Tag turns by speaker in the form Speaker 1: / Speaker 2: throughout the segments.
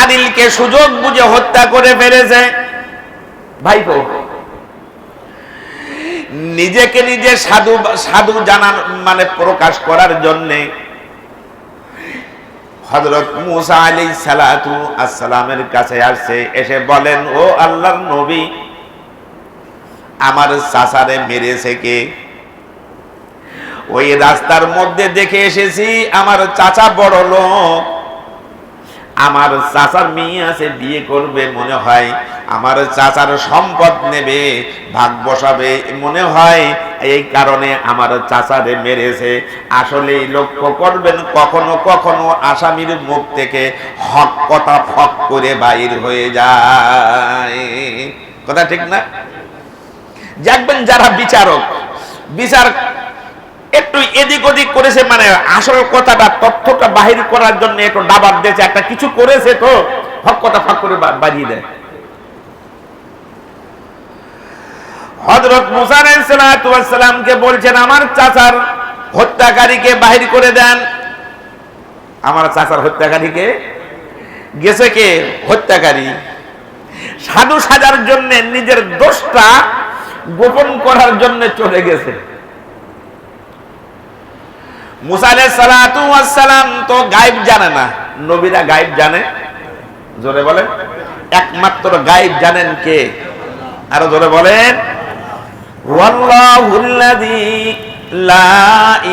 Speaker 1: আদিলকে সুযোগ বুঝে হত্যা করে ফেলেছে। ভাইপো, নিজেকে নিজে সাধু সাধু জানার মানে প্রকাশ করার জন্যে হজরত মুসা আলী সালাতু আসসালামের কাছে আসছে, এসে বলেন, ও আল্লাহর নবী, আমার চাচারে মেরেছে কে? ওই রাস্তার মধ্যে দেখে এসেছি, আমার চাচা বড় লোক আমার চাচার মেয়ে আছে, বিয়ে করবে মনে হয়। আমার চাচার সম্পদ নেবে, ভাগ বসাবে মনে হয়। এই কারণে আমার চাচারে মেরেছে। আসলে লক্ষ্য করবেন, কখনো কখনো আসামির মুখ থেকে হক কথা ফক করে বাইর হয়ে যায়। কথা ঠিক না? দেখবেন যারা বিচারক, বিচার একটু এদিক ওদিক করেছে মানে আসল কথাটা, তথ্যটা বাহির করার জন্য একটু ডাবার দিয়েছে, একটা কিছু করেছে তো, হক কথা ফাঁক করে বাড়িয়ে দেয়। হজরত বলছেন, আমার চাচার হত্যাকারীকে বাহির করে দেন। আমার চাচার হত্যাকারীকে? গেছে কে? হত্যাকারী। সাধু সাজার জন্য নিজের দোষটা গোপন করার জন্য চলে গেছে। মুসালে সালাম তো গায়েব জানে না। নবীরা গায়েব জানে? জোরে বলেন। একমাত্র গায়েব জানেন কে? আরও জোরে বলেন। লা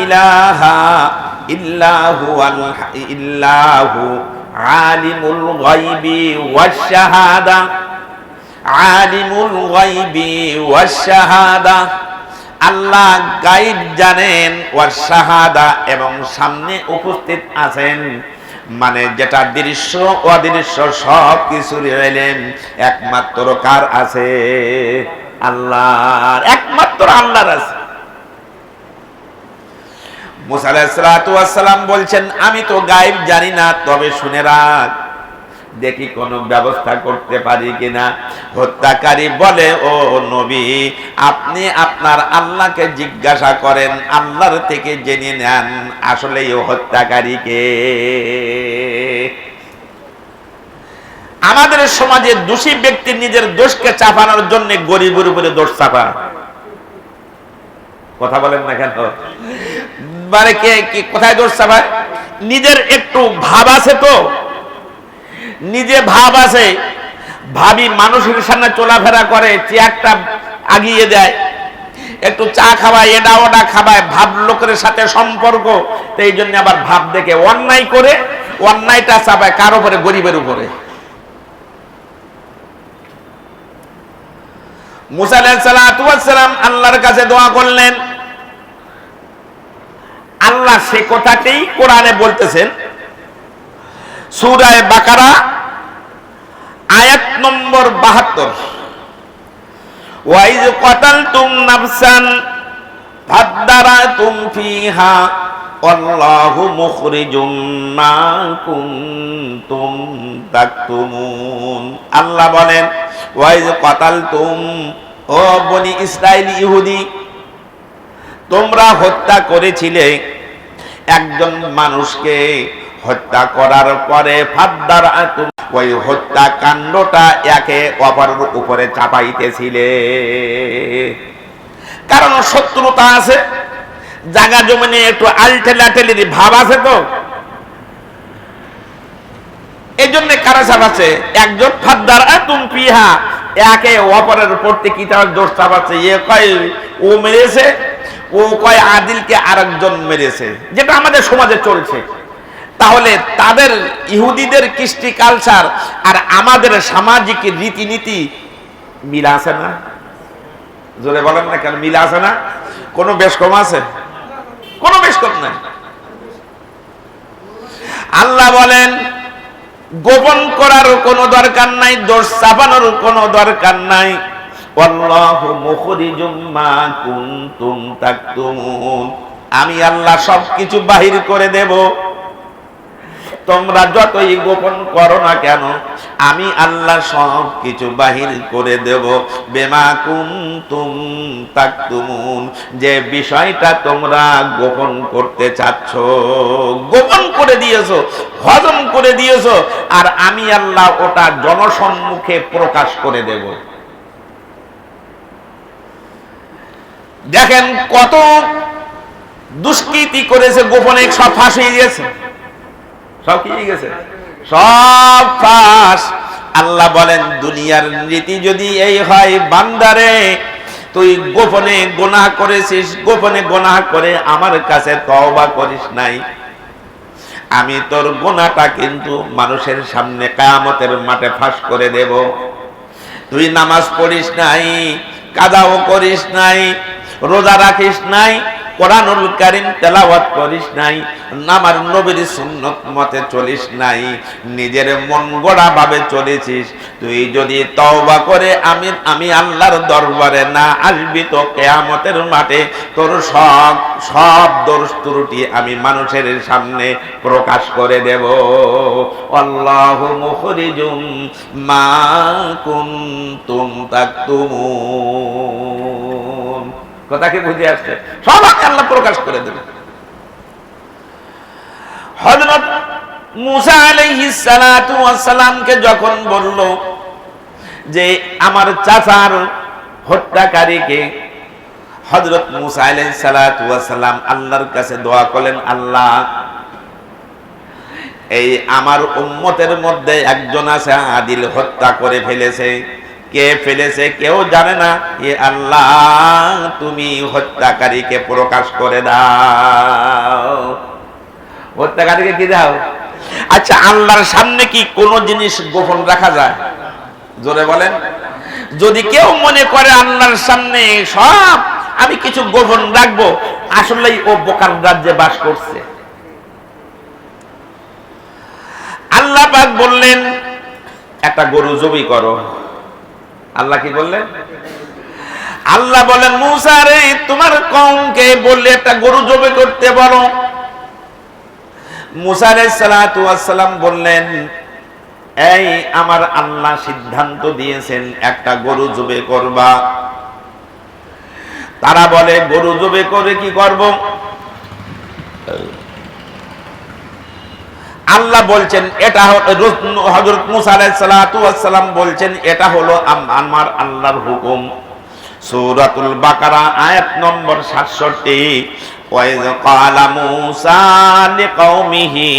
Speaker 1: ইলাহা ইল্লা হুয়াল ইল্লাহু আলিমুল গায়বি ওয়াশ শাহাদা আলিমুল গায়বি ওয়াশ শাহাদা আল্লাহ গাইব জানেন ওয়ার শাহাদা এবং সামনে উপস্থিত আছেন। মানে যেটা দৃশ্য, অদৃশ্য সব কিছু একমাত্র কার আছে? আল্লাহর, একমাত্র আল্লাহর আছে। মুসা আলাইহিসসালাম বলছেন, আমি তো গায়েব জানি না, তবে শুনে রাখ। দেখি কোনো ব্যবস্থা করতে পারি কিনা। হত্যাকারী বলে, ও নবী, আপনি আপনার আল্লাহকে জিজ্ঞাসা করেন, আল্লাহর থেকে জেনে নেন আসলে ও হত্যাকারীকে আমাদের সমাজে দোষী ব্যক্তি নিজের দোষকে চাপানোর জন্য গরিবের উপরে দোষ চাপা। কথা বলেন না কেন? মানে কে কোথায় দোষ চাপায়? নিজের একটু ভাব আছে তো। নিজে ভাব আছে। ভাবি মানুষের সামনে চলাফেরা করে, চেয়ারটা আগিয়ে দেয়। একটু চা খাওয়ায় এটা ওটা খাওয়ায়, ভাব লোকের সাথে সম্পর্ক। এই জন্য আবার ভাব দেখে অন্যায় করে, অন্যায়টা চাপায় কার উপরে, গরিবের উপরে। মুসা আলাইসালাম আল্লাহর কাছে দোয়া করলেন। আল্লাহ সে কথাতেই কোরআনে বলতেছেন। সুরায় বাকারা, আয়াত নম্বর বাহাত্তর। ওয়াইজ কতালতুম নাফসান ফাদ্দারাতুম ফিহা আল্লাহু মুখরিজুম মা কুনতুম তাকতুমুন। আল্লাহ বলেন ওয়াইজ কতালতুম, ও বনি ইসরাইল ইহুদি, তোমরা হত্যা করেছিলে একজন মানুষকে হত্যা করার পরে ফাদ্দার ওই হত্যা কাণ্ডটা একে অপরের উপরে চাপাইতেছিলে। কারণ শত্রুতা আছে জায়গা জমিনে একটু আলটেলাটেলি ভাব আছে তো। এই জন্য কারা চাপাচ্ছে? একজন ফাদ্দার আতুম পিহা একে অপরের উপর কি তার দোষ চাপাচ্ছে। এ কয়, ও মেরেছে, ও কয় আদিলকে আরেকজন মেরেছে। যেটা আমাদের সমাজে চলছে। তাহলে তাদের ইহুদিদের কৃষ্টি কালচার আর আমাদের সামাজিক রীতিনীতি মিল আছে না? জোরে বলেন না কেন মিল আছে না? কোনো বেশ কম আছে? কোনো বেশ কম নাই। আল্লাহ বলেন, গোপন করার কোনো দরকার নাই, দোষ চাপানোর কোনো দরকার নাই। আমি আল্লাহ সবকিছু বাহির করে দেব। তোমরা যতই গোপন করো না কেন, আমি আল্লাহ সব কিছু বাহির করে দেব। বেমা কুন্তুম তাকতুমুন, যে বিষয়টা তোমরা গোপন করতে চাচ্ছ, গোপন করে দিয়েছ, হজম করে দিয়েছ, আর আমি আল্লাহ ওটা জনসম্মুখে প্রকাশ করে দেব। দেখেন কত দুষ্কৃতি করেছে, গোপনে সব ফাঁস হয়ে গেছে সব কি গেছে? সব ফাঁস আল্লাহ বলেন দুনিয়ার রীতি যদি এই হয় বান্দারে তুই গোপনে গোনাহ করেছিস গোপনে গোনাহ করে আমার কাছে তওবা করিস নাই। আমি তোর গোনাটা কিন্তু মানুষের সামনে কায়ামতের মাঠে ফাঁস করে দেব। তুই নামাজ পড়িস নাই কাদাও করিস নাই রোজা রাখিস নাই কোরআনুল কারিম তেলাওয়াত করিস নাই, আমার নবীর সুন্নত মতে চলিস নাই, নিজের মন গড়া ভাবে চলেছিস, তুই যদি তওবা করে আমি আমি আল্লাহর দরবারে না আসবি তো কেয়ামতের মাঠে তোর সব সব দোষ ত্রুটি আমি মানুষের সামনে প্রকাশ করে দেব। আল্লাহু মুখরিজুম মা কুনতুম তাকতুমুন। কথা কি বুঝে আসছে। সব আমি আল্লাহ প্রকাশ করে দেবে। হযরত মুসা যখন বলল যে আমার চাচার হত্যাকারীকে হযরত মুসা আল্লাহর কাছে দোয়া করলেন, আল্লাহ, এই আমার উম্মতের মধ্যে একজন আছে আদিল হত্যা করে ফেলেছে। কে ফেলেছে কেউ জানে না এ আল্লাহ, তুমি হত্যাকারীকে প্রকাশ করে দাও। হত্যাকারীকে কি দাও? আচ্ছা আল্লাহর সামনে কি কোনো জিনিস গোপন রাখা যায়? জোরে বলেন। যদি কেউ মনে করে আল্লাহর সামনে সব আমি কিছু গোপন রাখব, আসলেই ও বোকার রাজ্যে বাস করছে। আল্লাহ পাক বললেন, একটা গরু জবি করো। আল্লাহ কি বললেন? আল্লাহ বলেন, মুসা রে, তোমার কমকে বললে একটা গরু জবে করতে বলো। মুসা সালাম বললেন, এই আমার আল্লাহ সিদ্ধান্ত দিয়েছেন একটা গরু জবে করবা। তারা বলে, গরু জবে করে কি করব? আল্লাহ বলছেন, এটা হজরত মুসা আলাইসালাম বলছেন, এটা হলো আমার আল্লাহর হুকুম। সূরাতুল বাকারা, আয়াত নম্বর 67 ওয়াইজ ক্বালা মূসা লিকাওমিহি,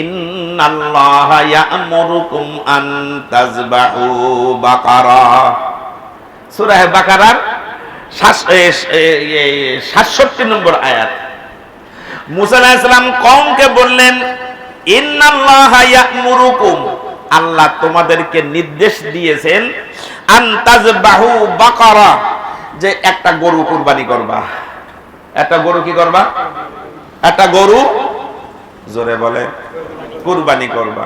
Speaker 1: ইন্নাল্লাহা ইয়া'মুরুকুম আন তাযবাহু বাকারা। সূরা বাকারার 67 নম্বর আয়াত। মুসা কওমকে বললেন আল্লাহ তোমাদেরকে নির্দেশ দিয়েছেন বাকারা, যে একটা গরু কুরবানি করবা। একটা গরু কি করবা? একটা গরু জোরে বলে, কুরবানি করবা।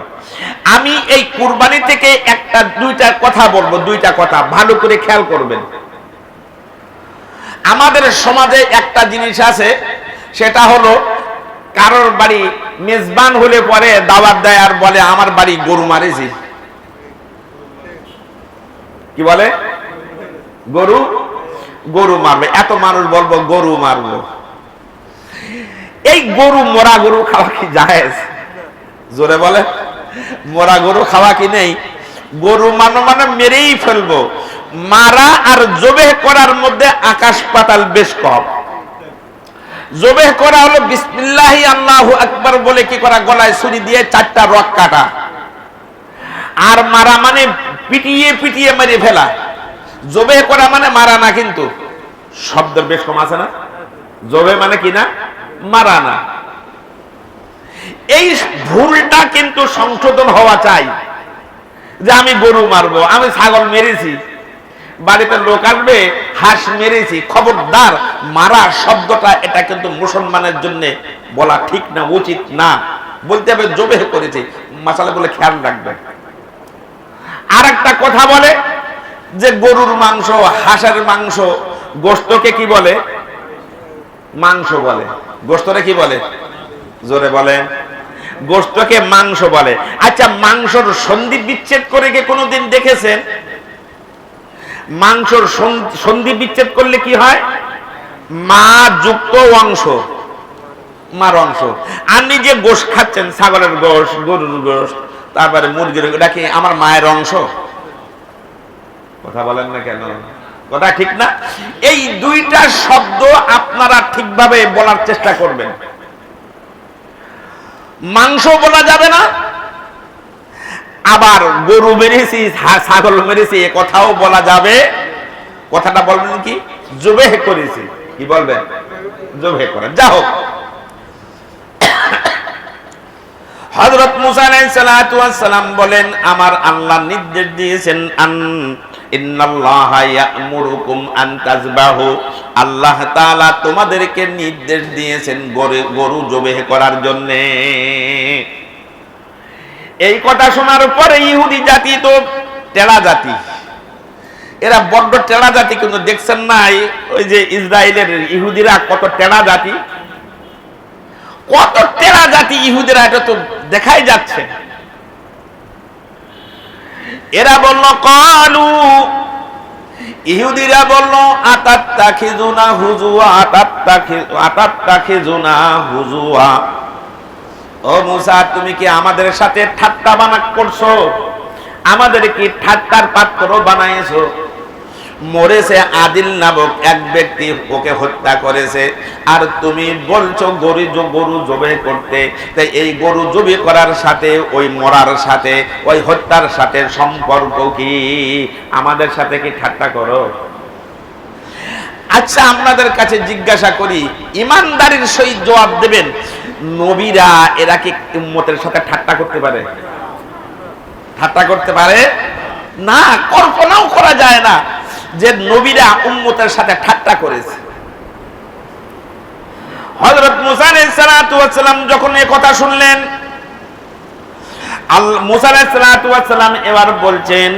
Speaker 1: আমি এই কুরবানি থেকে একটা, দুইটা কথা বলব, দুইটা কথা, ভালো করে খেয়াল করবেন। আমাদের সমাজে একটা জিনিস আছে, সেটা হলো কারোর বাড়ি মেজবান হলে পরে দাওয়াত দেয় আর বলে, আমার বাড়ি গরু মারেছি। কি বলে? গরু? গরু মারবে। এত মানুষ বলব, গরু মারবো। এই গরু, মরা গরু খাওয়া কি জায়েজ? জোরে বলে। মরা গরু খাওয়া কি নেই? গরু মানো মানে মেরেই ফেলব। মারা আর জবে করার মধ্যে আকাশ পাতাল বেশ কম। জবেহ করা হলো বিসমিল্লাহি আল্লাহু আকবার বলে কি করা? গলায় ছুরি দিয়ে চারটা রক কাটা। আর মারা মানে পিটিয়ে পিটিয়ে মেরে ফেলা। জবেহ করা মানে মারা না কিন্তু শব্দের বেশ কম আছে না? জবে মানে কি না? মারা না। এই ভুলটা কিন্তু সংশোধন হওয়া চাই যে আমি গরু মারবো, আমি ছাগল মেরেছি। বাড়িতে লোক আসবে, হাঁস মেরেছি, খবরদার মারা শব্দটা এটা কিন্তু মুসলমানের জন্য বলা ঠিক না, উচিত না। বলতে হবে জবে করেছি মাসালা বলে খেয়াল রাখবে। আর একটা কথা বলে যে গরুর মাংস, হাঁসের মাংস গোস্তকে কি বলে? মাংস বলে। গোস্তরে কি বলে? জোরে বলে গোস্তকে মাংস বলে। আচ্ছা মাংসর সন্ধি বিচ্ছেদ করে কে কোনোদিন দেখেছেন? মাংসর সন- সন্ধি বিচ্ছেদ করলে কি হয়? মা যুক্ত অংশ, মার অংশ। আপনি যে গোশ খাচ্ছেন, ছাগলের গোশ, গরুর গোশ, তারপরে মুরগির এটা কি আমার মায়ের অংশ? কথা বলেন না কেন? কথা ঠিক না? এই দুইটা শব্দ আপনারা ঠিকভাবে বলার চেষ্টা করবেন। মাংস বলা যাবে না আবার গরু মেরেছি ছাগল মেরেছি কথাও বলা যাবে। কথাটা বলবেন কি? জুবেহ করেছি। কি বলবেন? জুবেহ করেন। যা হোক। হযরত মুসা বলেন, আমার আল্লাহ নির্দেশ দিয়েছেন, আন আন আল্লাহ তাআলা তোমাদেরকে নির্দেশ দিয়েছেন গরু গরু জবেহ করার জন্য। এই কথা শোনার পরে ইহুদি জাতি তো টেরা জাতি। এরা বড্ড টেরা জাতি, কিন্তু দেখছেন না এই- ওই যে ইসরায়েলের ইহুদিরা কত টেরা জাতি। কত টেরা জাতি ইহুদিরা, এটা তো দেখাই যাচ্ছে। এরা বলল, কালু। ইহুদিরা বলল আতাত্তা খিজুনা হুজুয়া আতাত্তা আতাত্তা খিজুনা হুজুয়া। ও মুসা, তুমি কি আমাদের সাথে ঠাট্টা বানা করছ? আমাদের কি ঠাট্টার পাত্র বানাইছো? মরেছে আদিল নামক এক ব্যক্তি ওকে হত্যা করেছে। আর তুমি বলছো গরু গরু জবে করতে। তাই এই গরু জবে করার সাথে, ওই মরার সাথে, ওই হত্যার সাথে সম্পর্ক কি? আমাদের সাথে কি ঠাট্টা করো? আচ্ছা আপনাদের কাছে জিজ্ঞাসা করি, ইমানদারির সহিত জবাব দেবেন, নবীরা এরা কি উম্মতের সাথে ঠাট্টা করতে পারে? ঠাট্টা করতে পারে? না, কল্পনাও করা যায় না যে নবীরা উম্মতের সাথে ঠাট্টা করেছে। হযরত মুসা আলাইহিস সালাম যখন এই কথা শুনলেন, আল, মুসা আলাইহিস সালাম এবার বলছেন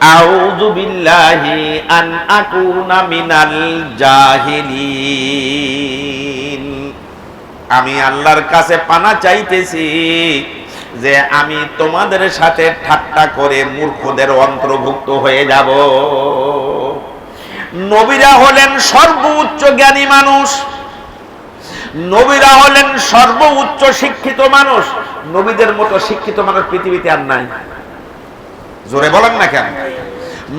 Speaker 1: আউযু আন আকুনা মিনাল জাহিলিন। আমি আল্লাহর কাছে পানা চাইতেছি যে আমি তোমাদের সাথে ঠাট্টা করে মূর্খদের অন্তর্ভুক্ত হয়ে যাব। নবীরা হলেন সর্বোচ্চ জ্ঞানী মানুষ। নবীরা হলেন সর্বোচ্চ শিক্ষিত মানুষ। নবীদের মতো শিক্ষিত মানুষ পৃথিবীতে আর নাই। জোরে বলেন না কেন?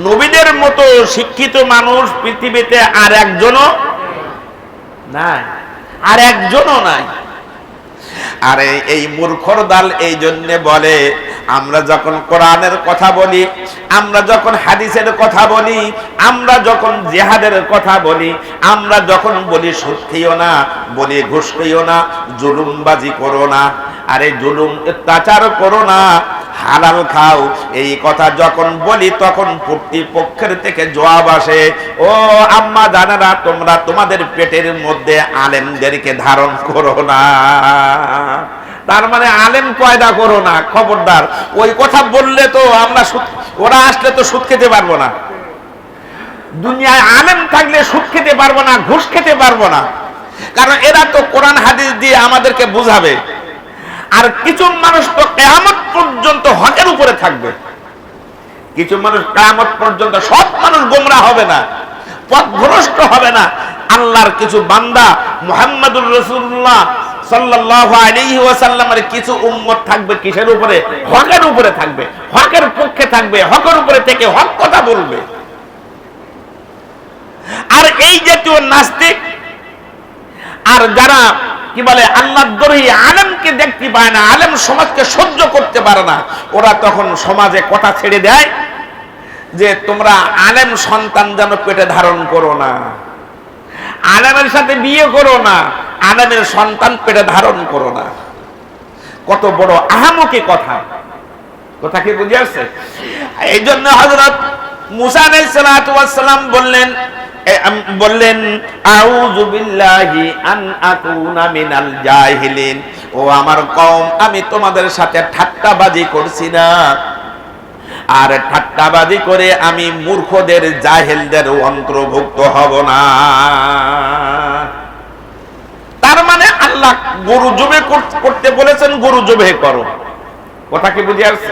Speaker 1: নবীদের মতো শিক্ষিত মানুষ পৃথিবীতে আর একজনও নাই। আর একজনও নাই। আরে এই মূর্খর দল এই জন্য বলে, আমরা যখন কোরআনের কথা বলি, আমরা যখন হাদিসের কথা বলি, আমরা যখন জেহাদের কথা বলি, আমরা যখন বলি সত্যিও না, বলি ঘুষ খেয়েও না, জুলুমবাজি করো না, আরে জুলুম অত্যাচার করো না হালাল খাও। এই কথা যখন বলি, তখন প্রতিপক্ষের থেকে জবাব আসে, ও আম্মা জানারা, তোমরা তোমাদের পেটের মধ্যে আলেমদেরকে ধারণ করো না। তার মানে আলেম পয়দা করো না? খবরদার, ওই কথা বললে তো আমরা ওরা আসলে তো সুদ খেতে পারব না। দুনিয়ায় আলেম থাকলে সুদ খেতে পারব না, ঘুষ খেতে পারব না। কারণ এরা তো কোরআন, হাদিস দিয়ে আমাদেরকে বুঝাবে। আর কিছু মানুষ তো কেয়ামত পর্যন্ত হকের উপরে থাকবে। কিছু মানুষ কেয়ামত পর্যন্ত সব মানুষ গোমরা হবে না, পথভ্রষ্ট হবে না। আল্লাহর কিছু বান্দা মুহাম্মাদুর ওয়াসাল্লামের কিছু উম্মত থাকবে কিসের উপরে? হকের উপরে থাকবে। হকের পক্ষে থাকবে, হকের উপরে থেকে হক কথা বলবে। আর এই জাতীয় নাস্তিক, আর যারা কি বলে, আল্লাহ দরহি আলেমকে দেখতে পায় না, আলেম সমাজকে সহ্য করতে পারে না। ওরা তখন সমাজে কথা ছেড়ে দেয় যে, তোমরা আলেম সন্তান যেন পেটে ধারণ করো না। আলেমের সাথে বিয়ে করো না। আলেমের সন্তান পেটে ধারণ করো না। কত বড় আহামকি কথা। কথা কি বুঝে আসছে? এই জন্য হজরত মুসা আলাইহিস সালাতু ওয়াস সালাম বললেন বললেন, আউযু বিল্লাহি আন আকুনা মিনাল জাহিলিন। ও আমার কওম, আমি তোমাদের সাথে ঠাট্টাবাজি করছি না। আর ঠাট্টাবাজি করে আমি মূর্খদের, জাহেলদের অন্তর্ভুক্ত হব না। তার মানে আল্লাহ আল্লাহ গরু জবে করতে বলেছেন গরু জবে করো। কথা কি বুঝে আসছে?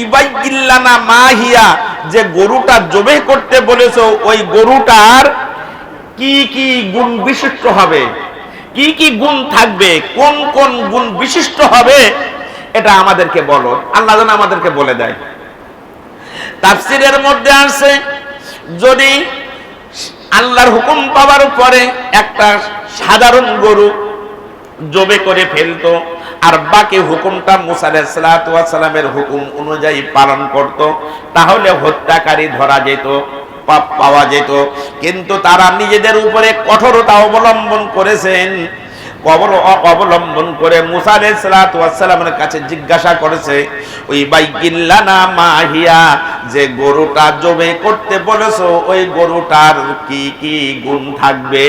Speaker 1: ইবাই ইল্লানা মাহিয়া, যে গরুটা জবে করতে বলেছ, ওই গরুটার কি কি গুণ বিশিষ্ট হবে? কি কি গুণ থাকবে? কোন কোন গুণ বিশিষ্ট হবে? এটা আমাদেরকে বলো। আল্লাহ যেন আমাদেরকে বলে দেয়। তাফসিরের মধ্যে আছে, যদি আল্লাহর হুকুম পাওয়ার পরে একটা সাধারণ গরু জবে করে ফেলতো আর বাকি হুকুমটা মুসা সালামের হুকুম অনুযায়ী পালন করত, তাহলে হত্যাকারী ধরা যেত, পাপ পাওয়া যেত। কিন্তু তারা নিজেদের উপরে কঠোরতা অবলম্বন করেছেন। কবর অবলম্বন করে মুসা সালামের কাছে জিজ্ঞাসা করেছে, ওই বাইকিল্লানা মাহিয়া, যে গরুটা জবে করতে বলেছ, ওই গরুটার কি কি গুণ থাকবে?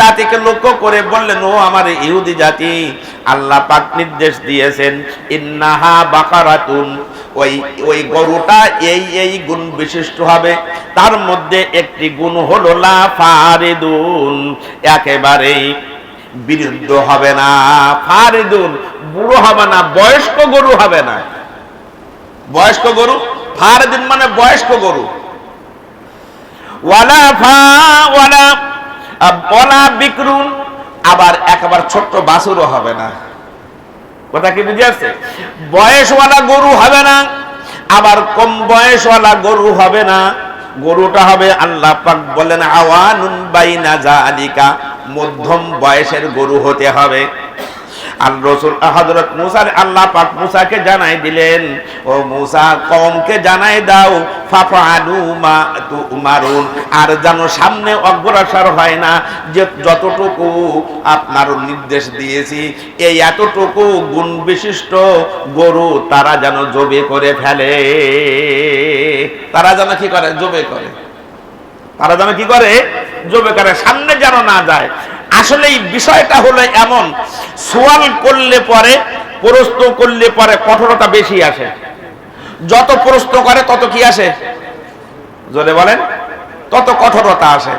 Speaker 1: জাতিকে লক্ষ্য করে বললেন, ও আমার ইহুদি জাতি নির্দেশ দিয়েছেন ওই ওই গরুটা এই এই গুণ তার মধ্যে একটি গুণ হলো ফারিদুন, একেবারেই বিরুদ্ধ হবে না। ফারিদুন, বুড়ো হবে না, বয়স্ক গরু হবে না। বয়স্ক গরু? ফারদিন মানে বয়স্ক গরু। ওয়ালা ফা, ওয়ালা ওয়ালা বিক্রুন আবার একবার ছোট্ট বাছুরও হবে না। কথা কি বুঝে আসছে বয়সওয়ালা গরু হবে না, আবার কম বয়সওয়ালা গরু হবে না। গরুটা হবে আল্লাহ পাক বলেন, আওয়ানুন বাইনা জালিকা মধ্যম বয়সের গরু হতে হবে। আর রসুল হজরত মুসা আল্লাহ পাক মুসাকে জানাই দিলেন, ও মুসা কমকে জানাই দাও ফাফানু মা তুমারুন। আর যেন সামনে অগ্রসর হয় না, যে যতটুকু আপনার নির্দেশ দিয়েছি, এই এতটুকু গুণ বিশিষ্ট গরু তারা যেন জবে করে ফেলে। তারা যেন কি করে? জবে করে। তারা যেন কি করে? জবে করে। সামনে যেন না যায়। আসলে এই বিষয়টা হলো এমন, সোয়াল করলে পরে, প্রশ্ন করলে পরে কঠোরতা বেশি আসে। যত প্রশ্ন করে তত কি আসে? জোরে বলেন, তত কঠোরতা আসে।